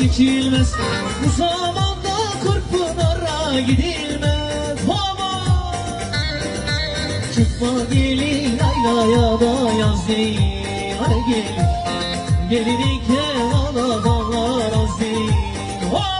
dikilmez. Bu zamanda kırk pınara gidilmez. Hava. Çıkma gelin laylaya da yaz değil. Hadi gelin. Gelinlik ev ala bağlar az değil. Hava.